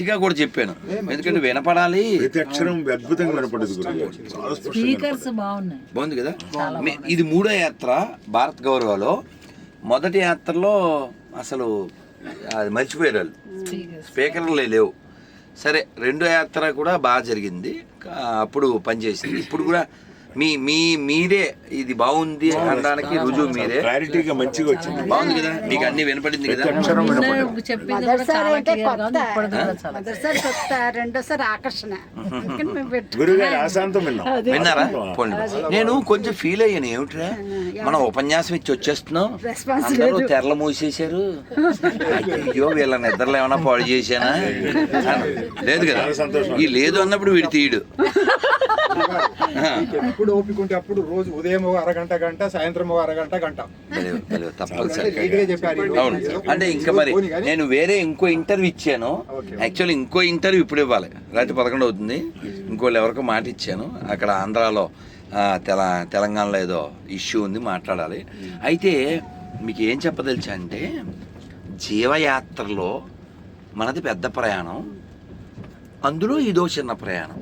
గట్టిగా కూడా చెప్పాను. ఎందుకంటే వినపడాలి. బాగుంది కదా? మీ- ఇది మూడో యాత్ర భారత్ గౌరవలో. మొదటి యాత్రలో అసలు అది మర్చిపోయారు వాళ్ళు. స్పీకర్స్. స్పీకర్లే లేవు. సరే రెండో యాత్ర కూడా బాగా జరిగింది. అప్పుడు పనిచేసింది. ఇప్పుడు కూడా మీ మీ మీరే ఇది బాగుంది అనడానికి రుజువు మీరే క్లారిటీగా మంచిగా వచ్చింది. బాగుంది కదా? మీకు అన్ని వినపడింది కదా? అక్షరం రెండోసారి ఆకర్షణ. విన్నారా? పోండి. నేను కొంచెం ఫీల్ అయ్యాను ఏమిట్రా? మనం ఉపన్యాసం ఇచ్చి వచ్చేస్తున్నాం. అందరూ తెరలు మూసేశారు. అయ్యో వీళ్ళ నిద్రలు ఏమైనా పాడు చేశానా. లేదు కదా? ఈ లేదు అన్నప్పుడు వీడు తీయడు. ఎప్పుడు ఓపిక ఉంటే అప్పుడు రోజు ఉదయం ఒక అరగంట గంట సాయంత్రం ఒక అరగంట గంట. చెప్పారు అంటే ఇంకా మరి నేను వేరే ఇంకో ఇంటర్వ్యూ ఇచ్చాను. యాక్చువల్లీ ఇంకో ఇంటర్వ్యూ ఇప్పుడు ఇవ్వాలి. రాత్రి పదకొండు అవుతుంది. ఇంకోళ్ళు ఎవరికో మాట ఇచ్చాను. అక్కడ ఆంధ్రాలో తెల తెలంగాణలో ఏదో ఇష్యూ ఉంది మాట్లాడాలి. అయితే మీకు ఏం చెప్పదలిచా అంటే జీవయాత్రలో మనది పెద్ద ప్రయాణం అందులో ఇదో చిన్న ప్రయాణం.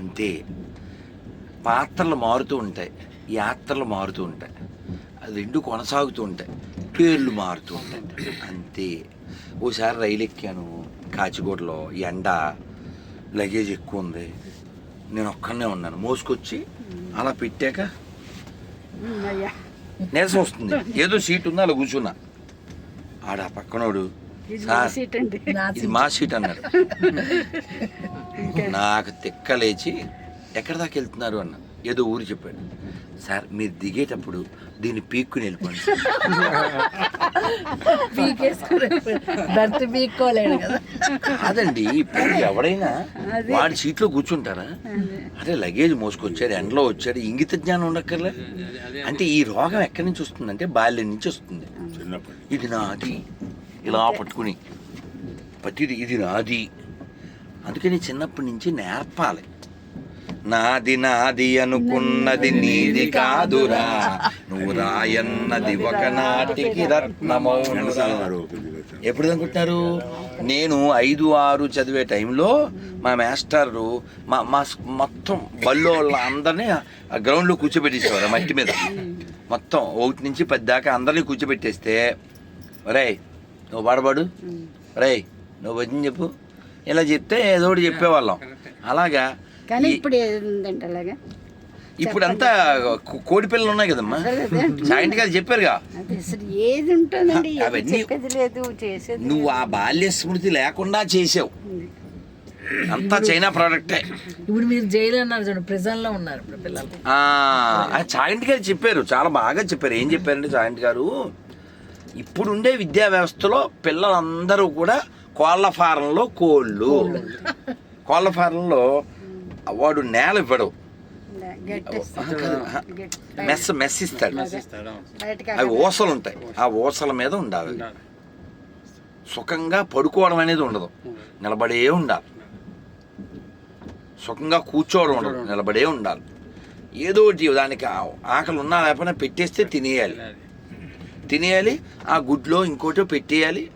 అంతే. పాత్రలు మారుతూ ఉంటాయి యాత్రలు మారుతూ ఉంటాయి. అది రెండు కొనసాగుతూ ఉంటాయి పేర్లు మారుతూ ఉంటాయి. అంతే. ఓసారి రైలు ఎక్కాను కాచిగూడలో ఎండ లగేజ్ ఎక్కువ ఉంది. నేను ఒక్కనే ఉన్నాను. మోసుకొచ్చి అలా పెట్టాక నీరసం వస్తుంది. ఏదో సీట్ ఉందో అలా కూర్చున్నా. ఆడ పక్కనోడు ఇది మా సీట్ అండి. నా ఇది మా సీట్ అన్నాడు. నాకు తిక్క లేచి ఎక్కడి దాకా వెళ్తున్నారు అన్న? ఏదో ఊరు చెప్పాడు. సార్ మీరు దిగేటప్పుడు దీన్ని పీక్కుని వెళ్ళిపోండి. సార్." పీకేసుకుని బర్త్ పీక్కోలేడు కదా. కాదండి ఇప్పుడు ఎవడైనా వాడి సీట్లో కూర్చుంటారా? అరే లగేజ్ మోసుకొచ్చాడు ఎండలో వచ్చాడు ఇంగిత జ్ఞానం ఉండక్కర్లే. అంటే ఈ రోగం ఎక్కడి నుంచి వస్తుందంటే బాల్యం నుంచి వస్తుంది. ఇది నాది. ఇలా పట్టుకుని పట్టిది ఇది నాది. అందుకని చిన్నప్పటి నుంచి నేర్పాలి. నాది నాది అనుకున్నది నీది కాదురా. నువ్వు రాయన్నది ఒకనాటికి కొద్దిగా ఎప్పుడు అనుకుంటున్నారు? నేను ఐదు ఆరు చదివే టైంలో మా మాస్టరు మా మా మొత్తం బల్లో అందరినీ ఆ గ్రౌండ్లో కూర్చోబెట్టేసేవారు మట్టి మీద. మొత్తం ఒకటి నుంచి పది దాకా అందరినీ కూర్చోబెట్టేస్తే రేయ్ నువ్వు పాడబాడు. రేయ్ నువ్వు వచ్చింది చెప్పు. ఇలా చెప్తే ఏదో ఒకటి చెప్పేవాళ్ళం. అలాగా కానీ ఇప్పుడు ఏందంటే అలాగా? ఇప్పుడంతా కో- కోడి పిల్లలు ఉన్నాయి కదమ్మా. సాయంత్రం గారు చెప్పారుగా. ఏది ఉంటుందండి? లేదు చేసేది నువ్వు ఆ బాల్య స్మృతి లేకుండా చేసావు. అంతా చైనా ప్రోడక్టే. ఇప్పుడు మీరు జైలు అన్నారు చూడండి ప్రిజన్లో ఉన్నారు ఇప్పుడు పిల్లలు. ఆ, ఆ చాయింట్ గారు చెప్పారు చాలా బాగా చెప్పారు. ఏం చెప్పారంటే చాయింట్ గారు? ఇప్పుడుండే విద్యా వ్యవస్థలో పిల్లలందరూ కూడా కోళ్ళ ఫారంలో కోళ్ళు. కోళ్ళ ఫారంలో వాడు నేల ఇవ్వడు మెస్ మెస్ ఇస్తాడు అవి ఊసలు ఉంటాయి. ఆ ఊసల మీద ఉండాలి. సుఖంగా పడుకోవడం అనేది ఉండదు. నిలబడే ఉండాలి. సుఖంగా కూర్చోవడం ఉండదు. నిలబడే ఉండాలి. ఏదో ఒకటి దానికి ఆకలి ఉన్నా లేకపోయినా పెట్టేస్తే తినేయాలి. తినేయాలి. ఆ గుడ్లో ఇంకోటో పెట్టేయాలి.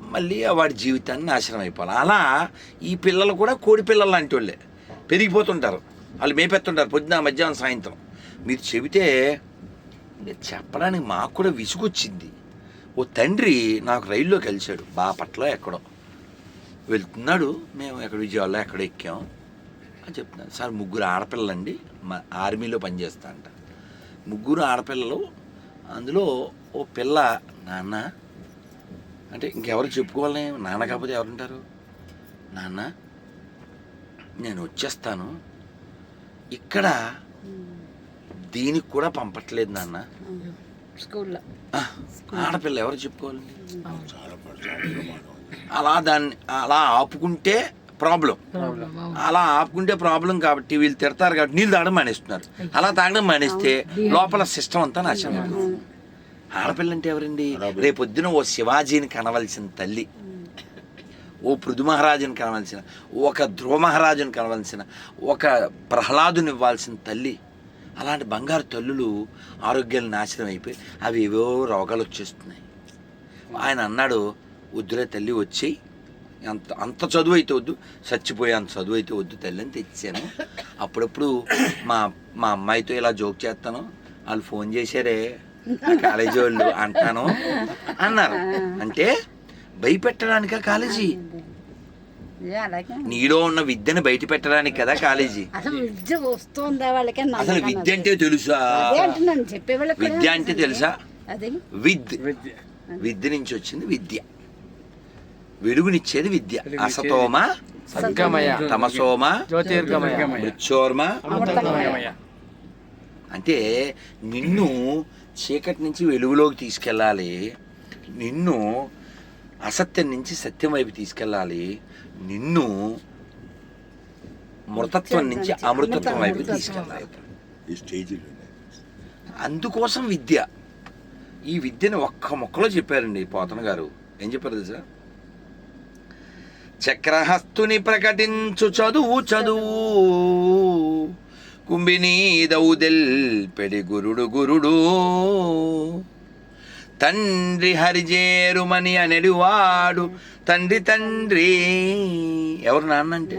మళ్ళీ ఆ వాడి జీవితాన్ని నాశనం అయిపోవాలి. అలా ఈ పిల్లలు కూడా కోడి పిల్లలు లాంటి వాళ్ళే. పెరిగిపోతుంటారు. వాళ్ళు మేపెత్తుంటారు పొద్దున మధ్యాహ్నం సాయంత్రం. మీరు చెబితే చెప్పడానికి మాకు కూడా విసుగొచ్చింది. ఓ తండ్రి నాకు రైల్లో కలిశాడు బాపట్ల ఎక్కడో. వెళ్తున్నాడు మేము ఎక్కడ విజయవాడలో ఎక్కడ ఎక్కాం అని చెప్తున్నాను సార్ ముగ్గురు ఆడపిల్లలండి మా ఆర్మీలో పనిచేస్తా అంట ముగ్గురు ఆడపిల్లలు అందులో ఓ పిల్ల నాన్న అంటే ఇంకెవరు చెప్పుకోవాలి నాన్న కాకపోతే ఎవరుంటారు? నాన్న నేను వచ్చేస్తాను. ఇక్కడ దీనికి కూడా పంపట్లేదు నాన్న. స్కూల్లో. ఆడపిల్ల ఎవరు చెప్పుకోవాలండి అలా దాన్ని అలా ఆపుకుంటే ప్రాబ్లం. అలా ఆపుకుంటే ప్రాబ్లం కాబట్టి వీళ్ళు తిడతారు కాబట్టి నీళ్ళు తాగడం మానేస్తున్నారు. అలా తాగడం మానేస్తే లోపల సిస్టమ్ అంతా నాశనం ఆడపిల్ల అంటే ఎవరండి? రేపొద్దున ఓ శివాజీని కనవలసిన తల్లి. ఓ పృథు మహారాజుని కనవలసిన ఒక ధ్రువ మహారాజుని కనవలసిన ఒక ప్రహ్లాదుని ఇవ్వాల్సిన తల్లి. అలాంటి బంగారు తల్లులు ఆరోగ్యాలు నాశనం అయిపోయి అవి ఏవో రోగాలు వచ్చేస్తున్నాయి. ఆయన అన్నాడు వద్దులే తల్లి వచ్చి అంత అంత చదువు అయితే వద్దు చచ్చిపోయే అంత చదువు అయితే వద్దు తల్లి అని తెచ్చాను. అప్పుడప్పుడు మా మా అమ్మాయితో ఇలా జోక్ చేస్తాను. వాళ్ళు ఫోన్ చేశారే కాలేజీ వాళ్ళు అంటాను అన్నారు. అంటే భయపెట్టడానికా కాలేజీ? నీలో ఉన్న విద్యను బయట పెట్టడానికి కదా కాలేజీ? అసలు విద్య వస్తుందా వాళ్ళకి అసలు విద్య అంటే తెలుసా? విద్య అంటే తెలుసా? అదే. విద్ విద్య. నుంచి వచ్చింది విద్య. వెలుగునిచ్చేది విద్య. అసతోమ? సద్గమయ. తమసోమ? జ్యోతిర్గమయ. మృత్యోర్మ అంటే నిన్ను చీకటి నుంచి వెలుగులోకి తీసుకెళ్ళాలి. నిన్ను అసత్యం నుంచి సత్యం వైపు తీసుకెళ్ళాలి. నిన్ను మృతత్వం నుంచి అమృతత్వం వైపు తీసుకెళ్ళాలి. ఈ స్టేజ్లో అందుకోసం విద్య. ఈ విద్యను ఒక్క మొక్కలో చెప్పారండి పోతన గారు. ఏం చెప్పారు తెలుసా? చక్రహస్తుని ప్రకటించు చదువు చదువు. కుంభినీదౌదెల్ పెడి గురుడు గురుడు. తండ్రి హరిజేరుమని అనెడువాడు తండ్రి తండ్రి. ఎవరు నాన్న అంటే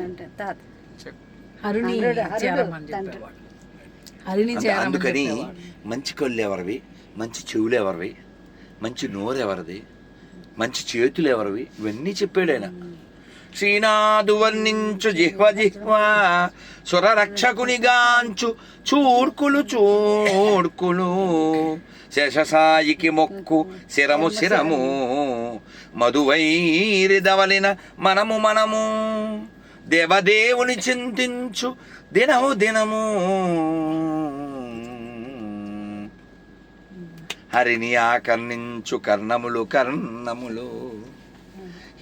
అందుకని. మంచి కళ్ళు ఎవరివి మంచి చెవులు ఎవరివి మంచి నోరు ఎవరిది మంచి చేతులు ఎవరివి ఇవన్నీ చెప్పాడు ఆయన శ్రీనాథు వర్ణించు జిహ్వ జిహ్వ సుర రక్షకునిగాంచు చూడ్కులు చూడ్కులు శేషసాయికి మొక్కు శిరము శిరము. మధువైరిదవలిన మనము మనము. దేవదేవుని చింతించు దినము దినము. హరిని ఆకర్ణించు కర్ణములు కర్ణములు.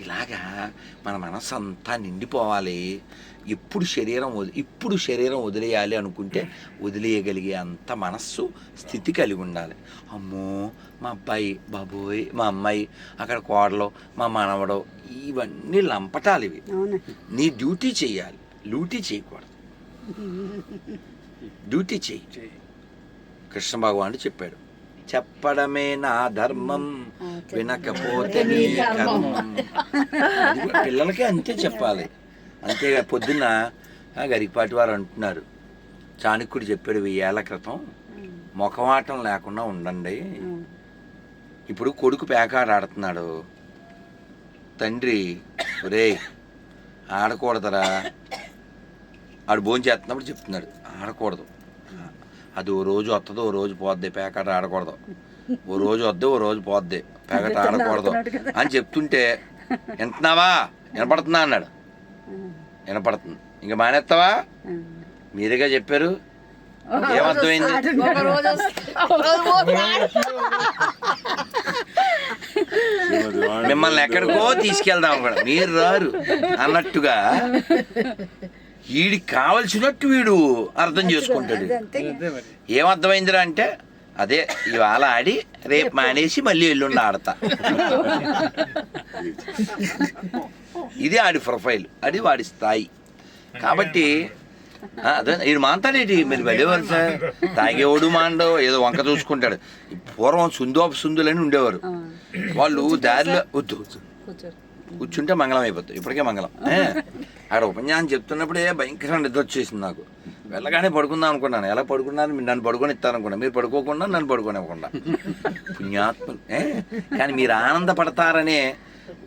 ఇలాగా మన మనసు అంతా నిండిపోవాలి. ఎప్పుడు శరీరం వది ఇప్పుడు శరీరం వదిలేయాలి అనుకుంటే వదిలేయగలిగే అంత మనస్సు స్థితి కలిగి ఉండాలి. అమ్మో మా అబ్బాయి బాబోయ్ మా అమ్మాయి అక్కడ కోడలో మా మనవడో ఇవన్నీ లంపటాలు ఇవి. నీ డ్యూటీ చేయాలి లూటీ చేయకూడదు. డ్యూటీ చేయి కృష్ణ భగవానుడు చెప్పాడు చెప్పడమే నా ధర్మం. వినకపోతే నీ కర్మం. పిల్లలకి అంతే చెప్పాలి. అంతేగా పొద్దున్న గరికపాటి వారు అంటున్నారు చాణక్యుడు చెప్పాడు వెయ్యేళ్ళ క్రితం ముఖమాటం లేకుండా ఉండండి. ఇప్పుడు కొడుకు పేకాట ఆడుతున్నాడు. తండ్రి ఒరే ఆడకూడదరా. ఆడు భోజనం చేస్తున్నప్పుడు చెప్తున్నాడు ఆడకూడదు. అది ఓ రోజు వస్తుంది ఓ రోజు పోద్ది. పేకాట ఆడకూడదు. ఓ రోజు వద్దు ఓ రోజు పోద్ది. పేకాట ఆడకూడదు అని చెప్తుంటే వింటున్నావా? వినపడుతుందా? అన్నాడు. వినపడుతుంది. ఇంకా మానేస్తావా? మీరేగా చెప్పారు? ఏమర్థమైంది. మిమ్మల్ని ఎక్కడికో తీసుకెళ్దాం కూడా. మీరు రారు అన్నట్టుగా వీడికి కావలసినట్టు వీడు అర్థం చేసుకుంటాడు. ఏమర్థమైందిరా అంటే అదే ఇవాళ ఆడి రేపు మానేసి మళ్ళీ ఎల్లుండి ఆడతా. ఇది ఆడి ప్రొఫైల్ అది వాడి స్థాయి. కాబట్టి అదే ఇది మాంతాడేటి మీరు వెళ్ళేవారు సార్? తాగేవాడు మాండో ఏదో వంక చూసుకుంటాడు. పూర్వం సుందోప సుందులని ఉండేవారు. వాళ్ళు దారిలో వద్దు. కూర్చుంటే మంగళం అయిపోతుంది ఇప్పటికే మంగళం. ఆడ ఉపన్యాసం చెప్తున్నప్పుడే భయంకరంగా నిద్ర వచ్చేసింది నాకు. వెళ్ళగానే పడుకుందాం అనుకున్నాను. ఎలా పడుకున్నాను? మీరు నన్ను పడుకొని ఇస్తాను అనుకున్నా. మీరు పడుకోకుండా నన్ను పడుకోనివ్వకుండా. పుణ్యాత్మ? కానీ మీరు ఆనందపడతారనే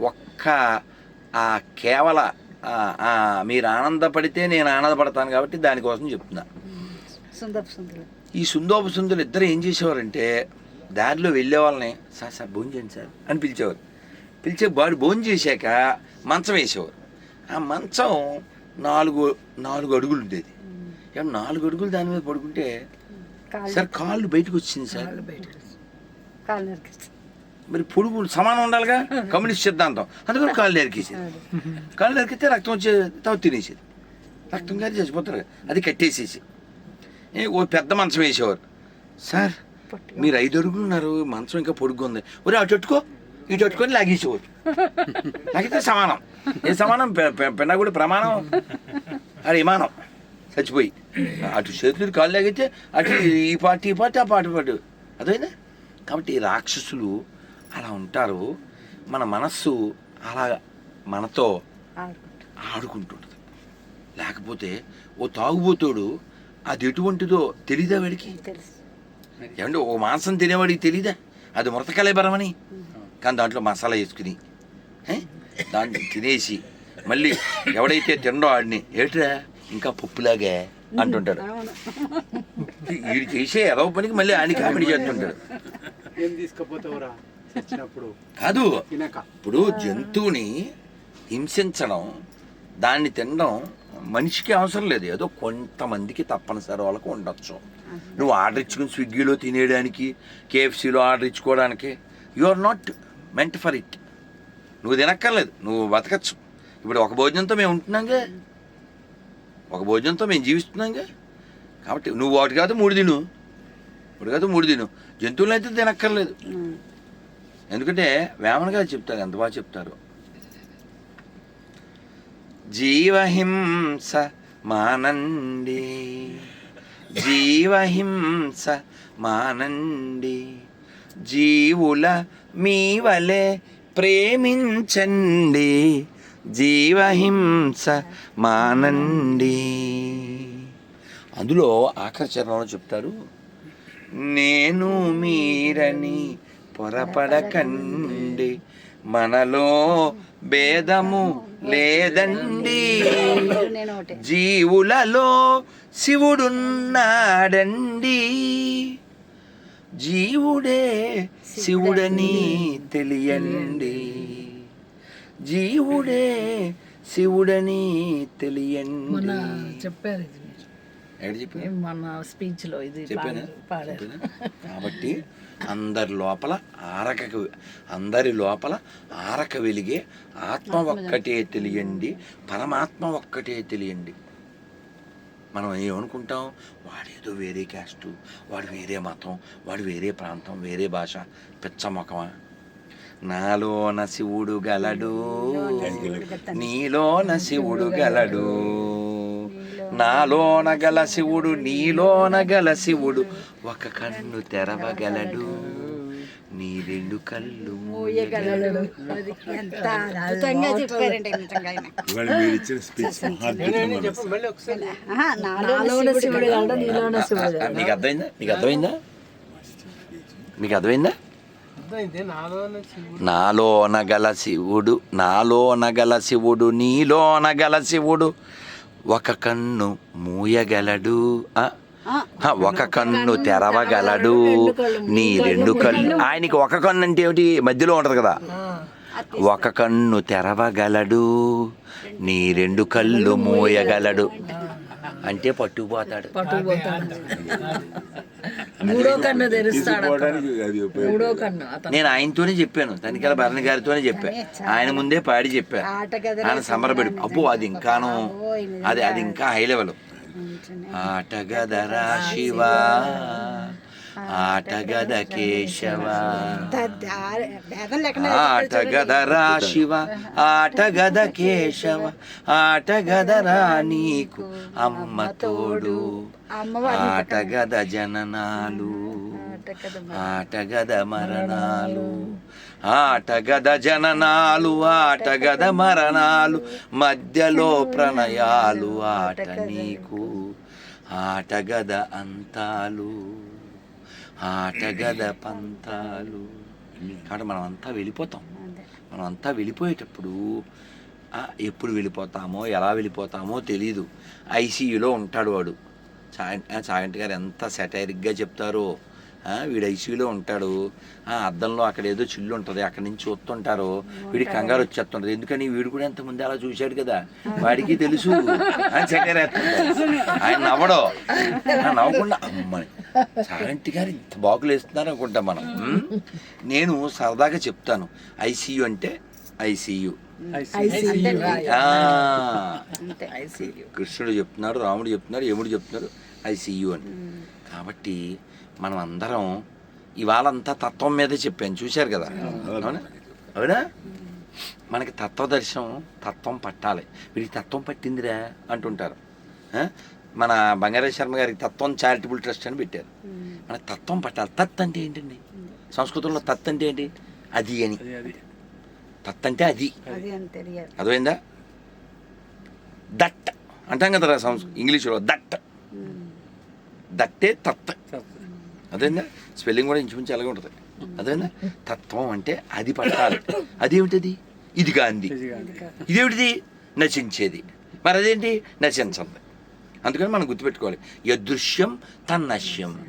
ఒక్క ఆ కేవల మీరు ఆనందపడితే నేను ఆనందపడతాను కాబట్టి దానికోసం చెప్తున్నా. ఈ సుందోప సుందరులు ఇద్దరు ఏం చేసేవారంటే దారిలో వెళ్ళే వాళ్ళని సార్ సార్ భోజనం చేయండి సార్ అని పిలిచేవారు. పిలిచే వాడు భోజనం చేశాక మంచం వేసేవారు. ఆ మంచం నాలుగు నాలుగు అడుగులు ఉండేది. నాలుగు అడుగులు దాని మీద పడుకుంటే సార్ కాళ్ళు బయటకు వచ్చింది సార్ మరి పొడుగు సమానం ఉండాలిగా? కమ్యూనిస్ట్ సిద్ధాంతం. అందుకని కాళ్ళు నరికేసేది. కాళ్ళు నరికితే రక్తం వచ్చే తావు తినేసేది. రక్తం గారి చచ్చిపోతారు. అది కట్టేసేసి. ఏ, ఓ పెద్ద మంచం వేసేవారు. సార్ మీరు ఐదు అడుగులు ఉన్నారు. మంచం ఇంకా పొడుగు ఉంది. ఒరే అటు ఇటు అట్టుకొని లాగేసేవారు లాగితే సమానం. ఏ సమానం? పె- పె- పెన్నగుడి ప్రమాణం? అది విమానం. చచ్చిపోయి. అటు చేతులు కాళ్ళు లాగితే అటు ఈ పార్టీ ఈ పార్టీ ఆ పార్టీ పాటు అదేనా కాబట్టి రాక్షసులు అలా ఉంటారు. మన మనస్సు అలా మనతో ఆడుకుంటా. ఆడుకుంటుంటుంది. లేకపోతే ఓ తాగుబోతోడు అది ఎటువంటిదో తెలీదా వాడికి? ఏమంటే ఓ మాంసం తినేవాడికి తెలీదా? అది మృతకలేబరమని కానీ దాంట్లో మసాలా వేసుకుని? దాన్ని తినేసి మళ్ళీ ఎవడైతే తిండో ఆడిని ఏట్రా? ఇంకా పప్పులాగే? అంటుంటాడు. వీడు చేసే ఏదో పనికి మళ్ళీ ఆడిని కామెడీ చేస్తుంటాడు. ఏం తీసుకపోతావురా చచ్చినప్పుడు? కాదు. ఇప్పుడు జంతువుని హింసించడం దాన్ని తినడం మనిషికి అవసరం లేదు. ఏదో కొంతమందికి తప్పనిసరి వాళ్ళకు ఉండొచ్చు. నువ్వు ఆర్డర్ ఇచ్చుకుని స్విగ్గీలో తినేయడానికి కేఎఫ్సీలో order ఇచ్చుకోవడానికి you are not meant for it నువ్వు తినక్కర్లేదు నువ్వు బతకచ్చు. ఇప్పుడు ఒక భోజనంతో మేము ఉంటున్నాంగా? ఒక భోజనంతో మేము జీవిస్తున్నాంగా? కాబట్టి నువ్వు ఒకటి కాదు మూడు తిను. ఒకటి కాదు మూడు తిను. జంతువులను అయితే తినక్కర్లేదు. ఎందుకంటే వేమన గారు చెప్తారు ఎంత బాగా చెప్తారు. జీవహింస మానండి. జీవహింస మానండి. జీవుల మీ వలె ప్రేమించండి. జీవహింస మానండి. అందులో ఆఖరి చరణంలో చెప్తారు నేను మీరని పొరపడకండి. మనలో భేదము లేదండి. జీవులలో శివుడున్నాడండి. జీవుడే శివుడని తెలియండి. జీవుడే శివుడని తెలియండి. చెప్పారు ఇది మీరు. ఎక్కడ చెప్పారు? ఏం మొన్న స్పీచ్లో ఇది పాడారు-? కాబట్టి అందరి లోపల ఆరక అందరి లోపల ఆరక వెలిగే ఆత్మ ఒక్కటే తెలియండి. పరమాత్మ ఒక్కటే తెలియండి. మనం ఏమనుకుంటాం? వాడేదో వేరే క్యాస్టు వాడు వేరే మతం వాడు వేరే ప్రాంతం వేరే భాష. పిచ్చ మొఖమా? నాలోన శివుడు గలడు. నీలోన శివుడు గలడు. నాలోన గల శివుడు నీలోన గల శివుడు. ఒక కన్ను తెరవగలడు. నీ రెండు కళ్ళు మూయగలడు అది ఎంత అద్భుతంగా చెప్పారండి నిజంగా. ఆయన. ఇవాళ మీరు ఇచ్చిన స్పీచ్ మహాద్భుతంగా ఆహా, నాలో నాలోన శివుడు కాదు నీలోన శివుడు ఆ, మీకు అర్థమైందా? మీకు అర్థమైందా? మీకు అర్థమైందా? నాలోన గల శివుడు నాలోన గల శివుడు నీలోన గల శివుడు ఒక కన్ను మూయగలడు. ఒక కన్ను తెరవగలడు నీ రెండు కళ్ళు. ఆయనకి ఒక కన్ను అంటే ఏమిటి? మధ్యలో ఉంటది కదా. ఒక కన్ను తెరవగలడు నీ రెండు కళ్ళు మూయగలడు. అంటే పట్టుకుపోతాడు. మూడో కన్ను తెరుస్తాడు మూడో కన్ను నేను ఆయనతోనే చెప్పాను. తనిఖీల భరణి గారితోనే చెప్పా. ఆయన ముందే పాడి చెప్పా. ఆట గదిలో ఆయన సంబరపడి అబ్బో అది ఇంకాను అది అది ఇంకా హై లెవెల్. ఆటగదరా శివ ఆటగద కేశవ భేదం ఆటగదరా శివ ఆటగద కేశవ ఆటగదరా నీకు అమ్మ తోడు ఆటగద జననాలు ఆటగద మరణాలు ఆటగద జననాలు ఆటగద మరణాలు మధ్యలో ప్రణయాలు ఆట నీకు ఆటగద అంతాలు ఆటగద పంతాలు. కాబట్టి మనం అంతా వెళ్ళిపోతాం. మనం అంతా వెళ్ళిపోయేటప్పుడు ఎప్పుడు వెళ్ళిపోతామో ఎలా వెళ్ళిపోతామో తెలీదు. ఐసీయూలో ఉంటాడు వాడు. ఆ, చాగంటి గారు ఎంత సెటైరిక్గా చెప్తారో. వీడు ఐసీయూలో ఉంటాడు. ఆ, అద్దంలో అక్కడ ఏదో చిల్లు ఉంటుంది అక్కడి నుంచి చూస్తుంటారు వీడికి కంగారు వచ్చేస్తుంటది. ఎందుకని వీడు కూడా ఎంత ముందు అలా చూశాడు కదా? వాడికి తెలుసు. అని సెటైర్ ఆయన నవ్వడో. ఆ, నవ్వకుండా అమ్మని. చాగంటి గారు ఇంత బాగులు వేస్తున్నారు అనుకుంటాం మనం? నేను సరదాగా చెప్తాను. ఐసీయూ అంటే ఐసీయూ. కృష్ణుడు చెప్తున్నాడు రాముడు చెప్తున్నాడు యముడు చెప్తున్నాడు ఐసీయూ అని. కాబట్టి మనం అందరం ఇవాళంతా తత్వం మీదే చెప్పాను. చూశారు కదా? అవునా? అవునా? మనకి తత్వదర్శనం తత్వం పట్టాలి. వీడికి తత్వం పట్టిందిరా అంటుంటారు? మన బంగారే శర్మ గారికి తత్వం చారిటబుల్ ట్రస్ట్ అని పెట్టారు. మనకి తత్వం పట్టాలి. తత్ అంటే ఏంటండి? సంస్కృతంలో తత్ అంటే ఏంటి? అది అని. తత్ అంటే అది. అది అని తెలియదు. అర్థమైందా? దట్ అంటాం కదా సంస్ ఇంగ్లీష్లో దట్. దట్టే తత్. అదేందా? స్పెల్లింగ్ కూడా ఇంచుమించు అలాగే ఉంటుంది. అదేనా తత్వం అంటే అది పట్టాలి. అదేమిటది? ఇది గాంధీ. ఇదేమిటిది? నశించేది. మరి అదేంటి నశించంది. అందుకని మనం గుర్తుపెట్టుకోవాలి. యదృశ్యం తన్నశ్యం.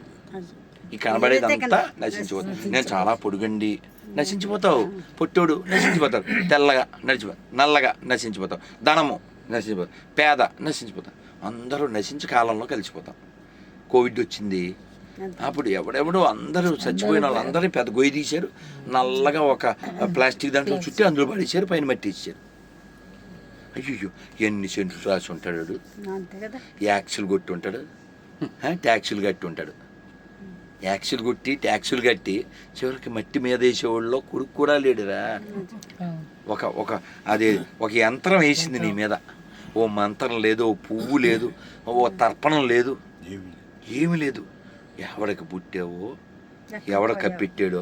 ఈ కనబడేదంతా నశించిపోతుంది. నేను చాలా పొడుగండి. నశించిపోతావు. పొట్టోడు నశించిపోతాడు. తెల్లగా నడిచిపో నల్లగా నశించిపోతావు. ధనము నశించిపోతావు పేద నశించిపోతాం అందరూ నశించి కాలంలో కలిసిపోతాం. కోవిడ్ వచ్చింది. అప్పుడు ఎవడెవడో అందరూ చచ్చిపోయిన వాళ్ళందరినీ పెద్ద గొయ్యి తీశారు. నల్లగా ఒక ప్లాస్టిక్ దాంట్లో చుట్టి అందులో పడేసారు పైన మట్టి ఇచ్చారు అయ్యో ఎన్ని సెంట్లు రాసి ఉంటాడు యాక్సులు కొట్టి ఉంటాడు. ట్యాక్సులు కట్టి ఉంటాడు. యాక్సులు కొట్టి ట్యాక్సులు కట్టి చివరికి మట్టి మీద వేసేవాళ్ళలో కొడుకు కూడా లేడురా. ఒక ఒక అది ఒక యంత్రం వేసింది నీ మీద. ఓ మంత్రం లేదు ఓ పువ్వు లేదు ఓ తర్పణం లేదు. ఏమీ లేదు. ఎవడికి పుట్టావో ఎవడ పెట్టాడో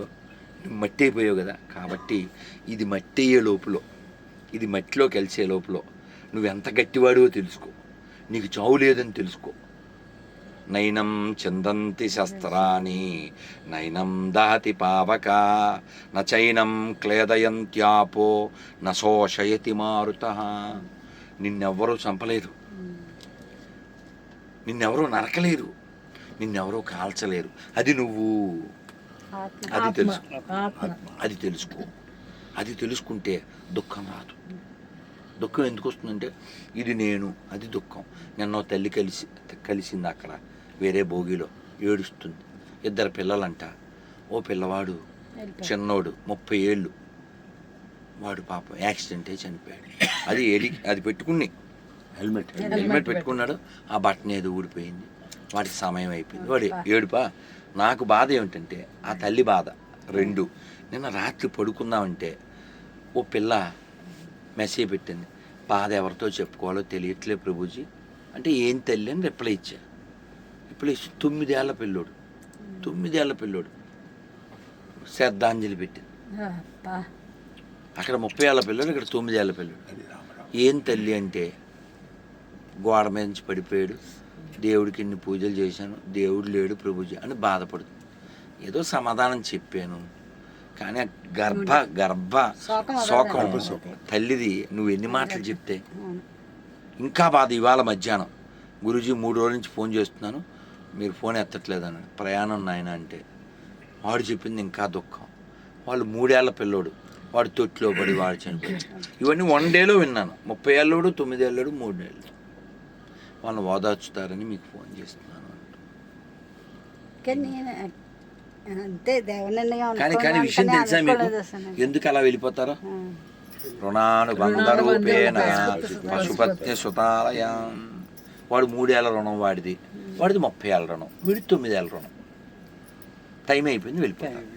నువ్వు మట్టి అయిపోయావు కదా. కాబట్టి ఇది మట్టి అయ్యే లోపల ఇది మట్టిలో కలిసే లోపల నువ్వు ఎంత గట్టివాడివో తెలుసుకో. నీకు చావు లేదని తెలుసుకో. నైనం చిందంతి శస్త్రాని నైనం దహతి పావక నైనం క్లేదయంత్యాపో నశోషయతి మారుత. నిన్నెవ్వరూ చంపలేరు నిన్నెవరూ నరకలేరు నిన్నెవరూ కాల్చలేరు. అది నువ్వు. అది తెలుసు. ఆత్మ. అది తెలుసుకో. అది తెలుసుకుంటే దుఃఖం రాదు. దుఃఖం ఎందుకు వస్తుందంటే ఇది నేను అది దుఃఖం. నిన్న తల్లి కలిసి కలిసింది అక్కడ వేరే భోగిలో ఏడుస్తుంది. ఇద్దరు పిల్లలంట. ఓ పిల్లవాడు చిన్నోడు ముప్పై ఏళ్ళు. వాడు పాపం యాక్సిడెంట్ అయి చనిపోయాడు. అది ఏడి అది పెట్టుకుని హెల్మెట్. హెల్మెట్ పెట్టుకున్నాడు. ఆ బట్టన్ ఏదో ఊడిపోయింది. వాడికి సమయం అయిపోయింది. వాడు ఏడుపా? నాకు బాధ ఏమిటంటే ఆ తల్లి బాధ రెండు. నిన్న రాత్రి పడుకుందామంటే ఓ పిల్ల మెసేజ్ పెట్టింది. బాధ ఎవరితో చెప్పుకోవాలో తెలియట్లే ప్రభుజీ. అంటే ఏం తల్లి అని రిప్లై ఇచ్చా. రిప్లై ఇచ్చి తొమ్మిదేళ్ళ పిల్లోడు. తొమ్మిదేళ్ళ పిల్లోడు. శ్రద్ధాంజలి పెట్టింది. అక్కడ ముప్పై ఏళ్ళ పిల్లోడు ఇక్కడ తొమ్మిదేళ్ళ పిల్లోడు. ఏం తల్లి అంటే గోడ మీద నుంచి పడిపోయాడు. దేవుడికి ఇన్ని పూజలు చేశాను దేవుడు లేడు ప్రభుజీ అని బాధపడుతుంది. ఏదో సమాధానం చెప్పాను. కానీ ఆ గర్భ గర్భ శోకం. తల్లిది నువ్వు ఎన్ని మాటలు చెప్తే? ఇంకా బాధ ఇవాళ మధ్యాహ్నం. గురూజీ మూడు రోజుల నుంచి ఫోన్ చేస్తున్నాను. మీరు ఫోన్ ఎత్తట్లేదు అన్నాడు ప్రయాణం నాయన అంటే. వాడు చెప్పింది ఇంకా దుఃఖం. వాళ్ళు మూడేళ్ళ పిల్లోడు. వాడు తొట్టిలో పడి వాడు చనిపోయాడు. ఇవన్నీ వన్ డేలో విన్నాను. ముప్పై ఏళ్ళోడు తొమ్మిది ఏళ్ళోడు మూడేళ్ళు వాళ్ళని ఓదార్చుతారని మీకు ఫోన్ చేస్తున్నాను కానీ అంతే కానీ విషయం తెలుసా మీకు. ఎందుకు అలా వెళ్ళిపోతారో. రుణానుబంధ రూపేణ పశుపత్య సుతాలయం. వాడు మూడేళ్ళ రుణం వాడిది. వాడిది ముప్పై ఏళ్ళ రుణం. వీడి తొమ్మిదేళ్ళ రుణం. టైం అయిపోయింది వెళ్ళిపోతారు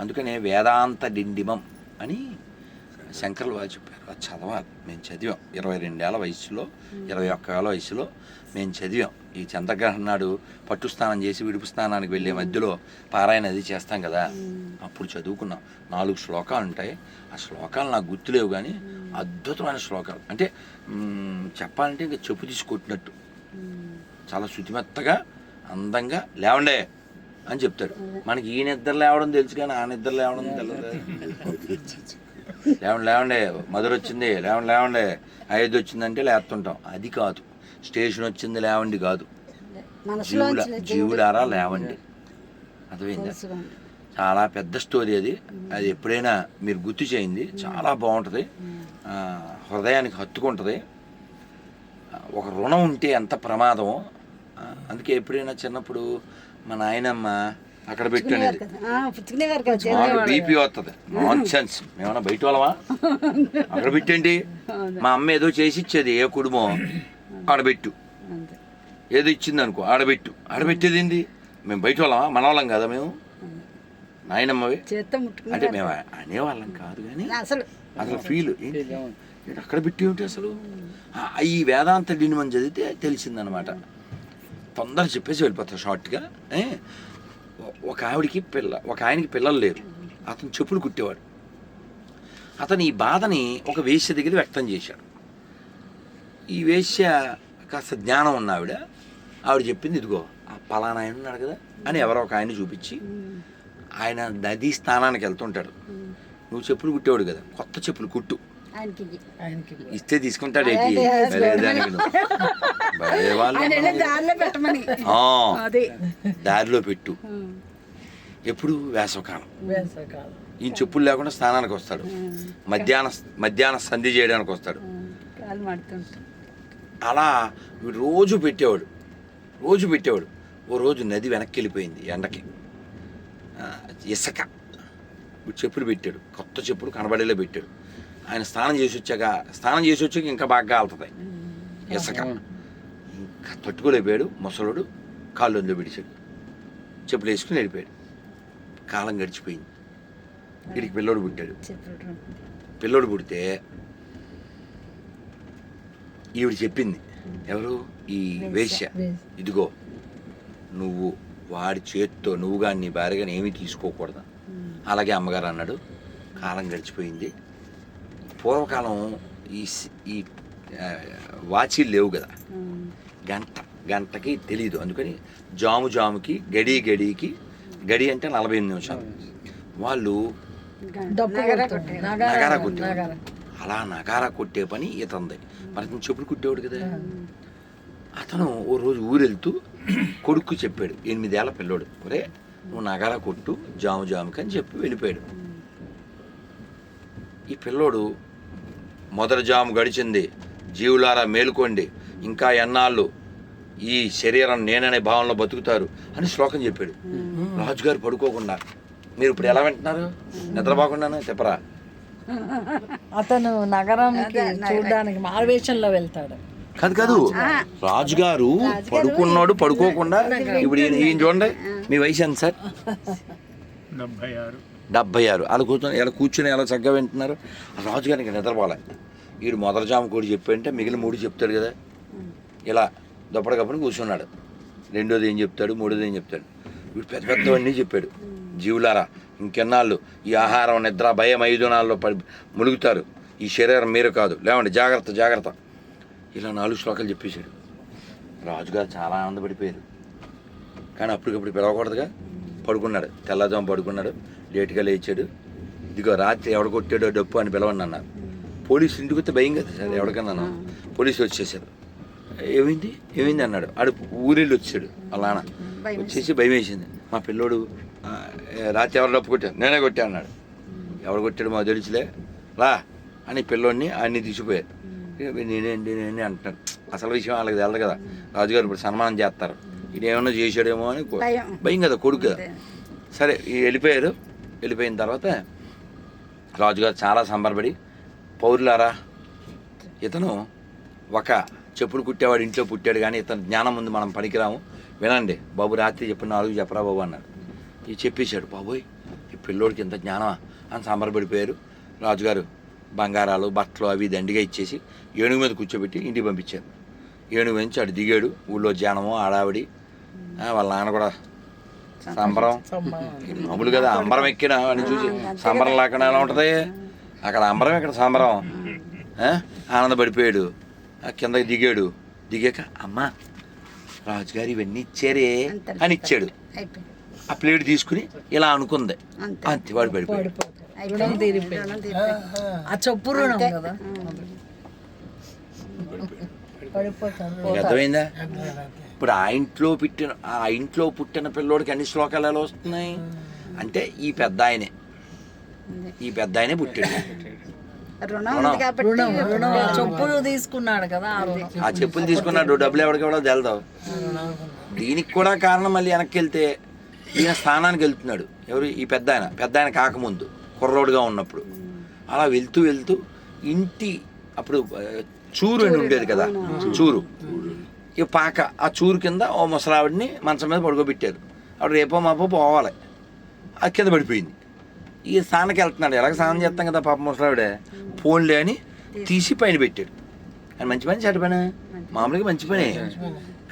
అందుకనే వేదాంత డిండిమం అని శంకర్లు వారు చెప్పారు. అది చదవాలి. మేము చదివాం. ఇరవై రెండేళ్ళ వయసులో ఇరవై ఒక్క ఏళ్ళ వయసులో మేము చదివాం. ఈ చంద్రగ్రహణం నాడు పట్టు స్నానం చేసి విడుపు స్నానానికి వెళ్ళే మధ్యలో పారాయణ అది చేస్తాం కదా. అప్పుడు చదువుకున్నాం. నాలుగు శ్లోకాలు ఉంటాయి. ఆ శ్లోకాలు నాకు గుర్తులేవు కానీ అద్భుతమైన శ్లోకాలు. అంటే చెప్పాలంటే ఇంకా చెప్పు తీసుకొట్టినట్టు చాలా శుతిమెత్తగా అందంగా లేవండే అని చెప్తాడు. మనకి ఈ నిద్ర లేవడం తెలుసు కానీ ఆ నిద్ర లేవడం తెలియదు లేవండి లేవండి మధుర వచ్చింది లేవండి లేవండి. అయోధ్య వచ్చిందంటే లేస్తుంటాం. అది కాదు. స్టేషన్ వచ్చింది లేవండి కాదు. జీవుల జీవులారా లేవండి. అర్థమైందా. చాలా పెద్ద స్టోరీ అది. అది ఎప్పుడైనా మీరు గుర్తు చేయింది చాలా బాగుంటుంది. హృదయానికి హత్తుకుంటుంది. ఒక రుణం ఉంటే ఎంత ప్రమాదమో ఆ, అందుకే ఎప్పుడైనా చిన్నప్పుడు మా నాయనమ్మ అక్కడ పుచ్చుకునేవారు కదా మాకు బీపీ వస్తుంది నాన్ సెన్స్ మేమన్నా బయట వాళ్ళమా అక్కడ పెట్టండి మా అమ్మ ఏదో చేసి ఇచ్చేది ఏ కుటుంబం ఆడబెట్టు. ఏదో ఇచ్చింది అనుకో ఆడబెట్టు ఆడబెట్టేది ఏంది? మేము బయట వాళ్ళమా మన వాళ్ళం కదా మేము? నాయనమ్మవి. చేత్తో అంటే మేము అనేవాళ్ళం కాదు కానీ అసలు అసలు ఫీల్ అక్కడ పెట్టి ఏమిటి అసలు? ఆ, ఈ వేదాంత డినిమని చదివితే తెలిసిందనమాట తొందర చెప్పేసి వెళ్ళిపోతా షార్ట్గా ఒక ఆవిడికి పిల్ల ఒక ఆయనకి పిల్లలు లేరు. అతను చెప్పులు కుట్టేవాడు. అతను ఈ బాధని ఒక వేశ్య దగ్గర వ్యక్తం చేశాడు. ఈ వేశ్య కాస్త జ్ఞానం ఉన్న ఆవిడ ఆవిడ చెప్పింది ఇదిగో ఆ పలానా ఆయన ఉన్నాడు కదా అని ఎవరో ఒక ఆయన చూపించి ఆయన నదీ స్థానానికి వెళ్తుంటాడు. నువ్వు చెప్పులు కుట్టేవాడు కదా కొత్త చెప్పులు కుట్టు. ఇస్తే తీసుకుంటాడు ఏంటి దారిలో పెట్టమని. ఆ, అది. దారిలో పెట్టు. ఎప్పుడు? వేసవకాలం. ఈయన చెప్పులు లేకుండా స్నానానికి వస్తాడు. మధ్యాహ్న మధ్యాహ్న సంధి చేయడానికి వస్తాడు. అలా వీడు రోజు పెట్టేవాడు. రోజు పెట్టేవాడు. ఓ రోజు నది వెనక్కి వెళ్ళిపోయింది ఎండకి ఇసుక. చెప్పులు పెట్టాడు. కొత్త చెప్పులు కనబడేలా పెట్టాడు. ఆయన స్నానం చేసి వచ్చాక స్నానం చేసి వచ్చాక ఇంకా బాగా కాలుతుంది ఇసుక. ఇంకా తట్టుకోలేకపోయాడు ముసలోడు కాళ్ళు అందులో పిడిచాడు చెప్పులు వేసుకుని వెళ్ళిపోయాడు. కాలం గడిచిపోయింది. వీడికి పిల్లోడు పుట్టాడు. పిల్లోడు పుడితే ఈవిడ చెప్పింది ఎవరు? ఈ వేశ్య. ఇదిగో నువ్వు వాడి చేత్తో నువ్వు కానీ నీ భార్య కానీ ఏమీ తీసుకోకూడదు. అలాగే అమ్మగారు అన్నాడు. కాలం గడిచిపోయింది. పూర్వకాలం ఈ ఈ వాచీలు లేవు కదా. గంట గంటకి తెలియదు అందుకని జాము జాముకి గడి గడికి గడి అంటే నలభై ఎనిమిది నిమిషాలు. వాళ్ళు. నగారా నగారా కొట్టేవాడు నగారా. అలా నగారా కొట్టే పని ఇతంది మరి అతను చెప్పుడు కుట్టేవాడు కదా. అతను ఓ రోజు ఊరెళ్తూ కొడుకు చెప్పాడు. ఎనిమిదేళ్ళ పిల్లోడు. ఒరే నువ్వు నగారా కొట్టు జాము జాముకి అని చెప్పి వెళ్ళిపోయాడు. ఈ పిల్లోడు మొదటి జాము గడిచింది. జీవులారా మేలుకోండి. ఇంకా ఎన్నాళ్ళు ఈ శరీరం నేననే భావనలో బతుకుతారు అని శ్లోకం చెప్పాడు. రాజుగారు పడుకోకుండా. మీరు ఇప్పుడు ఎలా వింటున్నారు? నిద్రపోకుండానే చెప్పరా? అతను నగరానికి చూడడానికి మారువేషంలో వెళ్తాడు. కాదు కాదు. రాజుగారు. పడుకున్నాడు పడుకోకుండా. ఇప్పుడు ఈయన చూడండి. మీ వయసు ఎంత సార్? డెబ్బై ఆరు. డెబ్బై ఆరు. అలా కూర్చొని ఎలా కూర్చొని ఎలా చక్కగా వింటున్నారు? రాజుగారికి నిద్రపోలే. వీడు మొదటి జామ కూడా చెప్పంటే మిగిలిన మూడు చెప్తాడు కదా. ఇలా దప్పటికప్పుడు కూర్చున్నాడు. రెండోది ఏం చెప్తాడు? మూడోది ఏం చెప్తాడు? వీడు పెద్ద పెద్దవన్నీ చెప్పాడు. జీవులారా ఇంకెన్నాళ్ళు ఈ ఆహారం నిద్ర భయం ఐదు నాళ్ళు పడి ములుగుతారు ఈ శరీరం మీరు కాదు. లేవండి జాగ్రత్త జాగ్రత్త. ఇలా నాలుగు శ్లోకాలు చెప్పేశాడు. రాజుగారు చాలా ఆనందపడిపోయారు. కానీ అప్పటికప్పుడు పిలవకూడదుగా. పడుకున్నాడు. తెల్లజాము పడుకున్నాడు. లేట్గా లేచాడు. ఇదిగో రాత్రి ఎవడ కొట్టాడో డప్పు అని పిలవండి అన్నారు. పోలీసులు ఇంటికి వస్తే భయం కదా సార్ ఎవరికన్నాను పోలీసులు వచ్చేసారు. ఏమైంది? ఏమైంది అన్నాడు. ఆడు ఊరెళ్ళి వచ్చాడు. అలా నాన్న వచ్చేసి భయం వేసింది. మా పిల్లోడు రాత్రి ఎవరు డప్పు కొట్టాడు నేనే కొట్టా అన్నాడు. ఎవడు కొట్టాడు మా తెలుసులే. రా అని పిల్లోడిని అన్ని తీసిపోయారు నేనేంటి నేనే అంటున్నాడు. అసలు విషయం వాళ్ళకి తెలదు కదా. రాజుగారు ఇప్పుడు సన్మానం చేస్తారు. ఇది ఏమన్నా చేశాడేమో అని భయం. కదా కొడుకు కదా. సరే వెళ్ళిపోయారు. వెళ్ళిపోయిన తర్వాత రాజుగారు చాలా సంబరపడి పౌరులారా ఇతను ఒక చెప్పులు కుట్టేవాడు ఇంట్లో పుట్టాడు కానీ ఇతను జ్ఞానం ఉంది మనం పనికిరాము. వినండి బాబు రాత్రి చెప్పిన నాలుగు చెప్పరా బాబు అన్నాడు. ఇది చెప్పేశాడు బాబోయ్ ఈ పిల్లోడికి ఇంత జ్ఞానమా? అని సంబరపడిపోయారు రాజుగారు బంగారాలు బట్టలు అవి దండిగా ఇచ్చేసి ఏనుగు మీద కూర్చోబెట్టి ఇంటికి పంపించారు. ఏనుగు నుంచి అటు దిగాడు. ఊళ్ళో జనము ఆడావిడి వాళ్ళ నాన్న కూడా సంబరం. మామూలు కదా అంబరం ఎక్కిన అని చూసి సంబరం లేకుండా ఎలా ఉంటుంది? అక్కడ అంబరం ఇక్కడ సంబరం? ఆనందపడిపోయాడు. ఆ కిందకి దిగాడు. దిగాక అమ్మా రాజుగారు ఇవన్నీ ఇచ్చారే అని ఇచ్చాడు. ఆ ప్లేట్ తీసుకుని ఇలా అనుకుంది. అంతే. అంతే వాడు పడిపోయాడు. ఆ చెప్పు రుణం కదా. అర్థమైందా. ఇప్పుడు ఆ ఇంట్లో పుట్టిన ఆ ఇంట్లో పుట్టిన పిల్లోడికి అన్ని శ్లోకాలు ఎలా వస్తున్నాయి? అంటే ఈ పెద్ద ఆయనే. ఈ పెద్ద ఆయనే పుట్టాడు. చెప్పులు తీసుకున్నాడు కదా ఆ చెప్పులు తీసుకున్నాడు. డబ్బులు ఎవరికి ఎవడో తెలదావు దీనికి కూడా కారణం మళ్ళీ వెనక్కి వెళ్తే ఈయన స్థానానికి వెళ్తున్నాడు. ఎవరు? ఈ పెద్ద ఆయన. పెద్ద ఆయన కాకముందు కుర్రోడుగా ఉన్నప్పుడు. అలా వెళ్తూ వెళ్తూ ఇంటి అప్పుడు చూరు అని ఉండేది కదా. చూరు. ఈ పాక ఆ చూరు కింద ఓ ముసలావిడిని మంచం మీద పడుకోబెట్టారు. ఆవిడ రేపో మాపో పోవాలి. ఆ కింద పడిపోయింది. ఈ స్నానకి వెళ్తున్నాడు. ఎలాగ స్నానం చేస్తాం కదా పాప ముసలావిడే? ఫోన్లే అని తీసి పైన పెట్టాడు. అని మంచి పని చెడ్డ పని. మామూలుగా మంచి పని.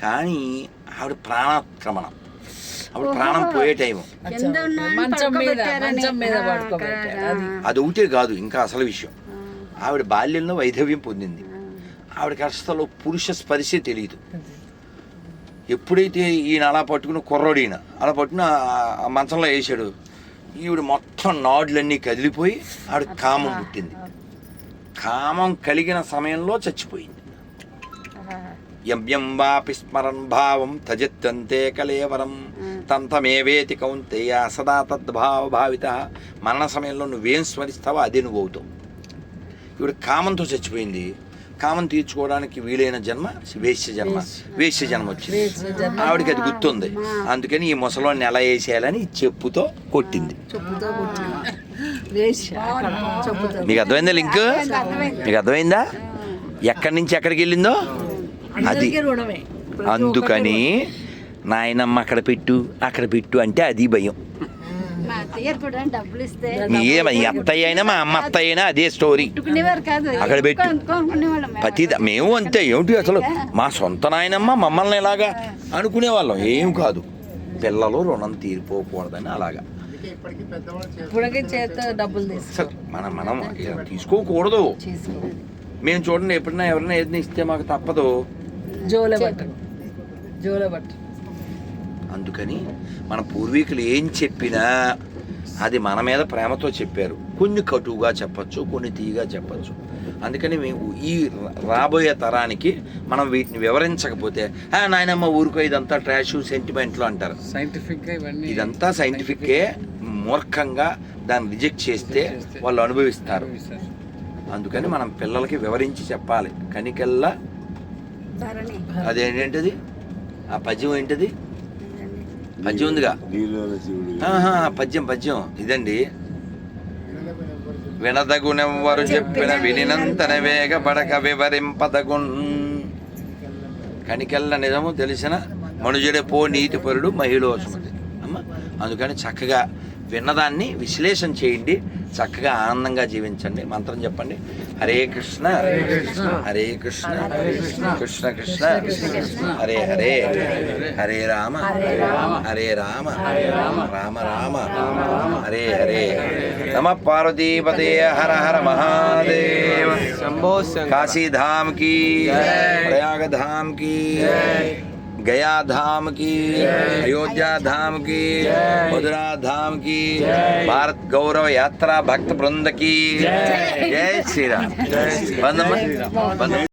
కానీ ఆవిడ ప్రాణాక్రమణం. అప్పుడు ప్రాణం పోయే టైం అది. ఒకటే కాదు ఇంకా అసలు విషయం. ఆవిడ బాల్యంలో వైధవ్యం పొందింది. ఆవిడకి అసలు పురుష స్పరిశే తెలియదు ఎప్పుడైతే ఈయన అలా పట్టుకుని కుర్రోడు ఈయన అలా పట్టుకుని ఆ- మంచంలో వేసాడు ఈవిడ మొత్తం నాడులన్నీ కదిలిపోయి ఆవిడ కామం పుట్టింది. కామం కలిగిన సమయంలో చచ్చిపోయింది. యవ్యం వాపి స్మరన్ భావం తజత్యంతే కలేవరం తంతమేవేతి కౌంతేయ సదా తద్భావ భావిత. మరణ సమయంలో నువ్వేం స్మరిస్తావో అదే నువ్వు అవుతావు. ఇప్పుడు కామంతో చచ్చిపోయింది. కామం తీర్చుకోవడానికి వీలైన జన్మ వేశ్య జన్మ. వేశ్య. జన్మ వచ్చింది. ఆవిడకి అది గుర్తుంది. అందుకని ఈ ముసలోని ఎలా వేసేయాలని చెప్పుతో కొట్టింది. మీకు అర్థమైందా లింక్? మీకు అర్థమైందా. ఎక్కడి నుంచి ఎక్కడికి వెళ్ళిందో? అది. అందుకని నాయనమ్మ అక్కడ పెట్టు అక్కడ పెట్టు అంటే అది భయం. అత్తయ్య అయినా మా అమ్మ అత్తయ్య అయినా అదే స్టోరీ. అక్కడ పెట్టు. ప్రతి మేము. అంతే ఏమిటి అసలు? మా సొంత నాయనమ్మ మమ్మల్ని ఎలాగా అనుకునేవాళ్ళం. ఏం కాదు. పిల్లలు రుణం తీరిపోకూడదని అలాగా. మనం మనం తీసుకోకూడదు. తీసుకో మేము చూడండి ఎప్పుడైనా ఎవరైనా ఏదైనా ఇస్తే మాకు తప్పదు. జోలే బట్ట జోలే బట్ట అందుకని మన పూర్వీకులు ఏం చెప్పినా అది మన మీద ప్రేమతో చెప్పారు. కొన్ని కటువుగా చెప్పచ్చు కొన్ని తీయగా చెప్పచ్చు. అందుకని మేము ఈ రాబోయే తరానికి మనం వీటిని వివరించకపోతే "ఆ, నాయనమ్మ ఊరుకో ఇదంతా ట్రాష్ సెంటిమెంట్లు అంటారు. సైంటిఫిక్గా ఇవన్నీ ఇదంతా సైంటిఫిక్కే మూర్ఖంగా దాన్ని రిజెక్ట్ చేస్తే వాళ్ళు అనుభవిస్తారు. అందుకని మనం పిల్లలకి వివరించి చెప్పాలి. కనికెల్లా అదేంటది? ఆ పద్యం ఏంటది? పద్యం ఉందిగా? పద్యం పద్యం. ఇదండి. వినదగునెవ్వరు చెప్పిన వినినంతన వేగ పడక వివరింపదగున్. కనికెళ్ళ నిజము తెలిసిన మనుజుడే పో నీతిపరుడు మహిళోసుమతి అమ్మ అందుకని చక్కగా విన్నదాన్ని విశ్లేషణ చేయండి. చక్కగా ఆనందంగా జీవించండి. మంత్రం చెప్పండి. हरे कृष्ण। हरे कृष्ण। कृष्ण। कृष्ण। हरे हरे हरे। राम। हरे राम। राम। राम। हरे हरे। नम पार्वती पते हर हर महादेव। काशी धाम की प्रयाग धाम की। गया धाम की अयोध्या धाम की मधुरा धाम की भारत गौरव यात्रा भक्त वृंद की। जय। श्री राम। जय श्री बंद